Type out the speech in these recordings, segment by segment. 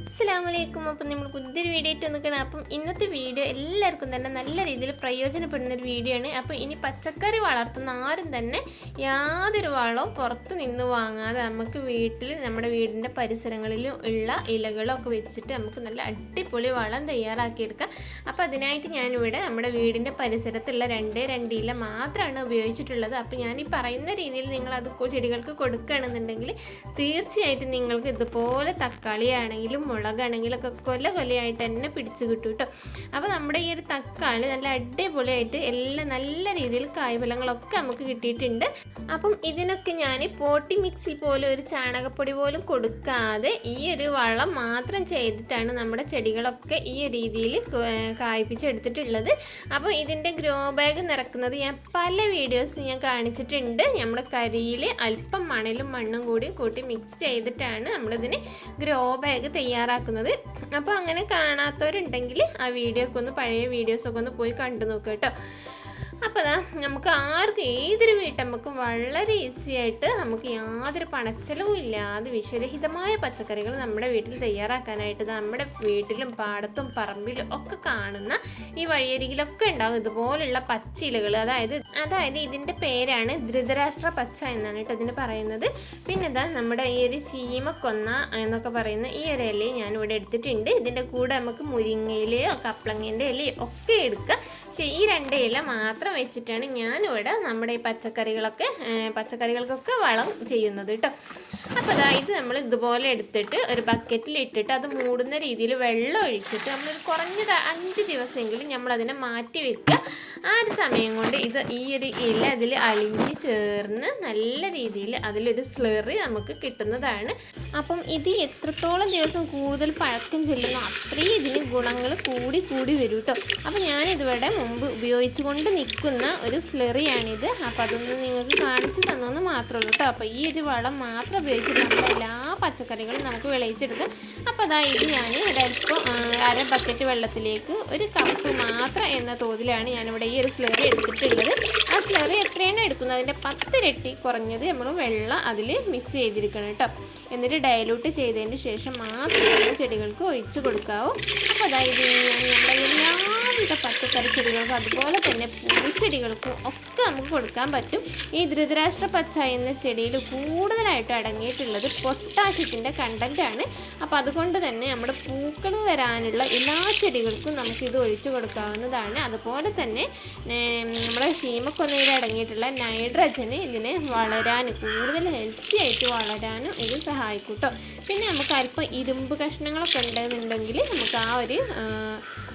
അസ്സലാമലൈക്കും. അപ്പം നമ്മൾ പുതിയൊരു വീഡിയോ ആയിട്ട് നിൽക്കണം അപ്പം ഇന്നത്തെ വീഡിയോ എല്ലാവർക്കും തന്നെ നല്ല രീതിയിൽ പ്രയോജനപ്പെടുന്ന ഒരു വീഡിയോ ആണ്. അപ്പം ഇനി പച്ചക്കറി വളർത്തുന്ന ആരും തന്നെ യാതൊരു വളവും പുറത്ത് നിന്ന് വാങ്ങാതെ നമുക്ക് വീട്ടിൽ നമ്മുടെ വീടിന്റെ പരിസരങ്ങളിലും ഉള്ള ഇലകളൊക്കെ വെച്ചിട്ട് നമുക്ക് നല്ല അടിപൊളി വളം തയ്യാറാക്കിയെടുക്കാം. അപ്പം അതിനായിട്ട് ഞാനിവിടെ നമ്മുടെ വീടിന്റെ പരിസരത്തുള്ള രണ്ടേ രണ്ട് ഇല മാത്രമാണ് ഉപയോഗിച്ചിട്ടുള്ളത്. അപ്പം ഞാൻ ഈ പറയുന്ന രീതിയിൽ നിങ്ങൾ അത് ചെടികൾക്ക് കൊടുക്കുകയാണെന്നുണ്ടെങ്കിൽ തീർച്ചയായിട്ടും നിങ്ങൾക്ക് ഇതുപോലെ തക്കാളി ആണെങ്കിലും മുളകാണെങ്കിലും ഒക്കെ കൊല കൊലയായിട്ട് തന്നെ പിടിച്ചു കിട്ടും കേട്ടോ. അപ്പോൾ നമ്മുടെ ഈ ഒരു തക്കാളി നല്ല അടിപൊളിയായിട്ട് എല്ലാം നല്ല രീതിയിൽ കായ്ഫലങ്ങളൊക്കെ നമുക്ക് കിട്ടിയിട്ടുണ്ട്. അപ്പം ഇതിനൊക്കെ ഞാൻ പോട്ടി മിക്സിൽ പോലെ ഒരു ചാണകപ്പൊടി പോലും കൊടുക്കാതെ ഈ ഒരു വളം മാത്രം ചെയ്തിട്ടാണ് നമ്മുടെ ചെടികളൊക്കെ ഈ രീതിയിൽ കായ്പിച്ചെടുത്തിട്ടുള്ളത്. അപ്പോൾ ഇതിന്റെ ഗ്രോ ബാഗ് നിറക്കുന്നത് ഞാൻ പല വീഡിയോസ് ഞാൻ കാണിച്ചിട്ടുണ്ട്. നമ്മുടെ കരിയിൽ അല്പം മണലും മണ്ണും കൂടി കൂട്ടി മിക്സ് ചെയ്തിട്ടാണ് നമ്മളിതിന് ഗ്രോ ബാഗ് തയ്യാറാക്കുന്നത്. അപ്പോൾ അങ്ങനെ കാണാത്തവരുണ്ടെങ്കിൽ ആ വീഡിയോ ഒക്കെ ഒന്ന് പഴയ വീഡിയോസൊക്കെ ഒന്ന് പോയി കണ്ടു നോക്കുക കേട്ടോ. അപ്പോൾ അതാ നമുക്ക് ആർക്കും ഏതൊരു വീട്ടമ്മക്കും വളരെ ഈസി ആയിട്ട് നമുക്ക് യാതൊരു പണച്ചെലവും ഇല്ലാതെ വിഷരഹിതമായ പച്ചക്കറികൾ നമ്മുടെ വീട്ടിൽ തയ്യാറാക്കാനായിട്ട് നമ്മുടെ വീട്ടിലും പാടത്തും പറമ്പിലും ഒക്കെ കാണുന്ന ഈ വഴിയരികിലൊക്കെ ഉണ്ടാകും ഇതുപോലുള്ള പച്ചിലകൾ അതായത് അതായത് ഇതിന്റെ പേരാണ് ധൃതരാഷ്ട്ര പച്ച എന്നാണ് കേട്ടോ ഇതിന് പറയുന്നത്. പിന്നെ ഇതാ നമ്മുടെ ഈ ഒരു ചീമക്കൊന്ന എന്നൊക്കെ പറയുന്ന ഈ ഒരു ഇലയും ഞാൻ ഇവിടെ എടുത്തിട്ടുണ്ട്. ഇതിന്റെ കൂടെ നമുക്ക് മുരിങ്ങയിലയോ കപ്ലങ്ങേന്റെ ഇലയോ ഒക്കെ എടുക്കാം. പക്ഷേ ഈ രണ്ട് ഇല മാത്രം വെച്ചിട്ടാണ് ഞാനിവിടെ നമ്മുടെ ഈ പച്ചക്കറികളൊക്കെ പച്ചക്കറികൾക്കൊക്കെ വളം ചെയ്യുന്നത് കേട്ടോ. അപ്പോൾ അതാ ഇത് നമ്മൾ ഇതുപോലെ എടുത്തിട്ട് ഒരു ബക്കറ്റിൽ ഇട്ടിട്ട് അത് മൂടുന്ന രീതിയിൽ വെള്ളം ഒഴിച്ചിട്ട് നമ്മളൊരു കുറഞ്ഞത് അഞ്ച് ദിവസമെങ്കിലും നമ്മളതിനെ മാറ്റി വെക്കുക. ആ ഒരു സമയം കൊണ്ട് ഇത് ഈ ഒരു ഇല അതിൽ അളിഞ്ഞ് ചേർന്ന് നല്ല രീതിയിൽ അതിലൊരു സ്ലറി നമുക്ക് കിട്ടുന്നതാണ്. അപ്പം ഇത് എത്രത്തോളം ദിവസം കൂടുതൽ പഴക്കം ചെല്ലുന്നു അത്രയും ഇതിന് ഗുണങ്ങൾ കൂടി കൂടി വരും കേട്ടോ. അപ്പം ഞാനിതിവിടെ മുമ്പ് ഉപയോഗിച്ചുകൊണ്ട് നിൽക്കുന്ന ഒരു സ്ലെറിയാണിത് അപ്പോൾ അതൊന്ന് നിങ്ങൾക്ക് കാണിച്ചു തന്നെന്ന് മാത്രമേ ഉള്ളൂ കേട്ടോ അപ്പോൾ ഈ ഒരു വളം മാത്രം ഉപയോഗിച്ചിട്ട് നമ്മുടെ എല്ലാ പച്ചക്കറികളും നമുക്ക് വിളയിച്ചെടുക്കാം. അപ്പോൾ അതാ ഇത് ഞാൻ ഒരല്പം ആ, അര ബക്കറ്റ് വെള്ളത്തിലേക്ക് ഒരു കപ്പ് മാത്രം എന്ന തോതിലാണ് ഞാനിവിടെ ഈ ഒരു സ്ലെറി എടുത്തിട്ടുള്ളത്. ആ സ്ലെറി എത്രയാണ് എടുക്കുന്നത്? അതിന്റെ പത്തിരട്ടി കുറഞ്ഞത് നമ്മൾ വെള്ളം അതിൽ മിക്സ് ചെയ്തിരിക്കണം കേട്ടോ എന്നിട്ട് ഡയലൂട്ട് ചെയ്തതിന് ശേഷം മാത്രം ചെടികൾക്ക് ഒഴിച്ചു കൊടുക്കാവൂ. അപ്പോൾ അതായത് ഞാൻ പച്ചക്കറി ചെടികൾക്കും അതുപോലെ തന്നെ പൂച്ചെടികൾക്കും ഒക്കെ നമുക്ക് കൊടുക്കാൻ പറ്റും. ഈ ധൃതരാഷ്ട്ര പച്ച എന്ന ചെടിയിൽ കൂടുതലായിട്ട് അടങ്ങിയിട്ടുള്ളത് പൊട്ടാഷ്യത്തിന്റെ ആണ്. അപ്പോൾ അതുകൊണ്ട് തന്നെ നമ്മുടെ പൂക്കൾ വരാനുള്ള എല്ലാ ചെടികൾക്കും നമുക്ക് ഇത് ഒഴിച്ചു കൊടുക്കാവുന്നതാണ്. അതുപോലെ തന്നെ നമ്മുടെ ശീമക്കൊന്നയിൽ അടങ്ങിയിട്ടുള്ള നൈട്രജന് ഇതിനെ വളരാൻ കൂടുതൽ ഹെൽത്തി ആയിട്ട് വളരാനും ഇത് സഹായിക്കും പിന്നെ നമുക്ക് അല്പം ഇരുമ്പ് കഷ്ണങ്ങളൊക്കെ ഉണ്ടെന്നുണ്ടെങ്കിൽ നമുക്ക് ആ ഒരു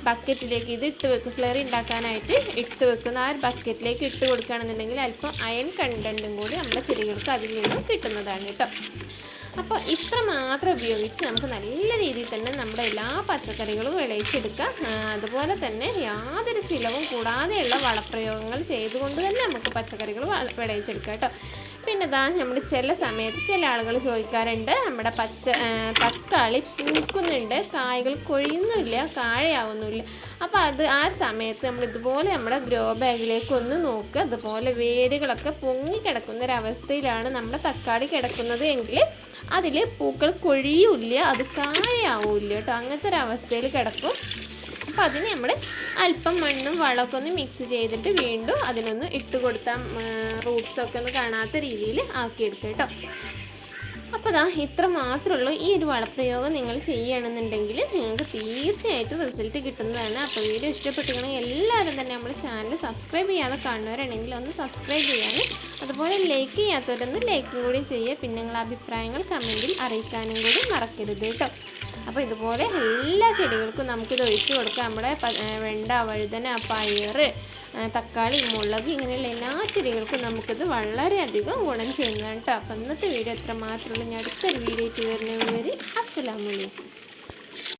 ബക്കറ്റിലേക്ക് ഇത് ഇട്ട് വെക്കും. സ്ലറി ഉണ്ടാക്കാനായിട്ട് ഇട്ട് വെക്കുന്ന ആ ഒരു ബക്കറ്റിലേക്ക് ഇട്ട് കൊടുക്കുകയാണെന്നുണ്ടെങ്കിൽ അല്പം അയൺ കണ്ടന്റും കൂടി നമ്മുടെ ചെടികൾക്ക് അതിൽ നിന്നും കിട്ടുന്നതാണ് കേട്ടോ. അപ്പോൾ ഇത്ര മാത്രം ഉപയോഗിച്ച് നമുക്ക് നല്ല രീതിയിൽ തന്നെ നമ്മുടെ എല്ലാ പച്ചക്കറികളും വിളയിച്ചെടുക്കാം. അതുപോലെ തന്നെ യാതൊരു ചിലവും കൂടാതെയുള്ള വളപ്രയോഗങ്ങൾ ചെയ്തുകൊണ്ട് തന്നെ നമുക്ക് പച്ചക്കറികൾ വള- വിളയിച്ചെടുക്കാം കേട്ടോ. പിന്നെ ഇതാ നമ്മൾ ചില സമയത്ത് ചില ആളുകൾ ചോദിക്കാറുണ്ട് നമ്മുടെ പച്ച തക്കാളി പൂക്കുന്നുണ്ട് കായ്കൾ കൊഴിയുന്നില്ല കാഴയാവുന്നില്ല അപ്പോൾ അത് ആ സമയത്ത് നമ്മൾ ഇതുപോലെ നമ്മുടെ ഗ്രോ ബാഗിലേക്ക് ഒന്ന് നോക്കുക അതുപോലെ വേരുകളൊക്കെ പൊങ്ങി കിടക്കുന്ന അവസ്ഥയിലാണ് നമ്മുടെ തക്കാളി കിടക്കുന്നത് എങ്കിൽ അതിൽ പൂക്കൾ കൊഴിയൂല്ല അത് കായാവൂല്ല കേട്ടോ. അങ്ങനത്തെ ഒരു അവസ്ഥയിൽ കിടക്കും. അപ്പം അതിന് നമ്മൾ അല്പം മണ്ണും വളമൊക്കെ ഒന്ന് മിക്സ് ചെയ്തിട്ട് വീണ്ടും അതിനൊന്ന് ഇട്ട് കൊടുത്താൽ റൂട്ട്സൊക്കെ ഒന്ന് കാണാത്ത രീതിയിൽ ആക്കിയെടുക്കുക കേട്ടോ. അപ്പോൾ ദാ ഇത്ര മാത്രമേ ഉള്ളൂ ഈ ഒരു വളപ്രയോഗം നിങ്ങൾ ചെയ്യുകയാണെന്നുണ്ടെങ്കിൽ നിങ്ങൾക്ക് തീർച്ചയായിട്ടും റിസൾട്ട് കിട്ടുന്നതാണ്. അപ്പോൾ വീഡിയോ ഇഷ്ടപ്പെട്ടിരിക്കണമെങ്കിൽ എല്ലാവരും തന്നെ നമ്മുടെ ചാനൽ സബ്സ്ക്രൈബ് ചെയ്യാതെ കാണുന്നവരാണെങ്കിൽ ഒന്ന് സബ്സ്ക്രൈബ് ചെയ്യാനും അതുപോലെ ലൈക്ക് ചെയ്യാത്തവരൊന്ന് ലൈക്കും കൂടി ചെയ്യുക. പിന്നെ നിങ്ങളുടെ അഭിപ്രായങ്ങൾ കമന്റിൽ അറിയിക്കാനും കൂടി മറക്കരുത് കേട്ടോ. അപ്പോൾ ഇതുപോലെ എല്ലാ ചെടികൾക്കും നമുക്കിത് ഒഴിച്ചു കൊടുക്കാം. നമ്മുടെ വെണ്ട വഴുതന പയർ തക്കാളി മുളക് ഇങ്ങനെയുള്ള എല്ലാ ചെടികൾക്കും നമുക്കിത് വളരെയധികം ഗുണം ചെയ്യുന്നതാണ് കേട്ടോ. അപ്പം ഇന്നത്തെ വീഡിയോ എത്ര മാത്രമേ ഉള്ളൂ. ഞാൻ അടുത്തൊരു വീഡിയോ ആയിട്ട് വരുന്നവരെ അസ്സലാമലൈക്കും